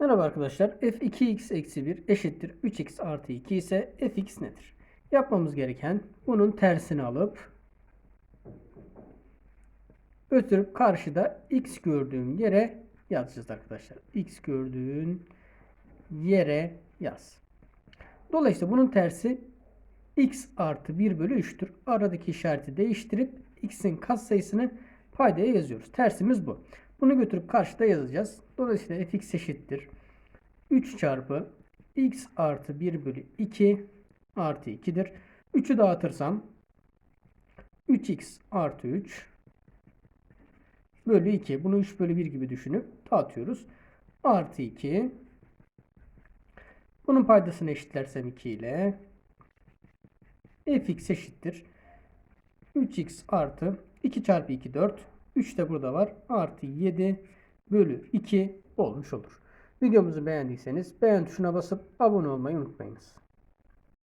Merhaba arkadaşlar. f2x eksi 1 eşittir 3x artı 2 ise fx nedir? Yapmamız gereken bunun tersini alıp götürüp karşıda x gördüğün yere yazacağız arkadaşlar. x gördüğün yere yaz. Dolayısıyla bunun tersi x artı 1 bölü 3'tür. Aradaki işareti değiştirip x'in katsayısını paydaya yazıyoruz. Tersimiz bu. Bunu götürüp karşıda yazacağız. Dolayısıyla fx eşittir. 3 çarpı x artı 1 bölü 2 artı 2'dir. 3'ü dağıtırsam 3x artı 3 bölü 2. Bunu 3 bölü 1 gibi düşünüp dağıtıyoruz. Artı 2. Bunun paydasını eşitlersem 2 ile fx eşittir. 3x artı 2 çarpı 2 4. 3 de burada var. Artı 7 bölü 2 olmuş olur. Videomuzu beğendiyseniz beğen tuşuna basıp abone olmayı unutmayınız.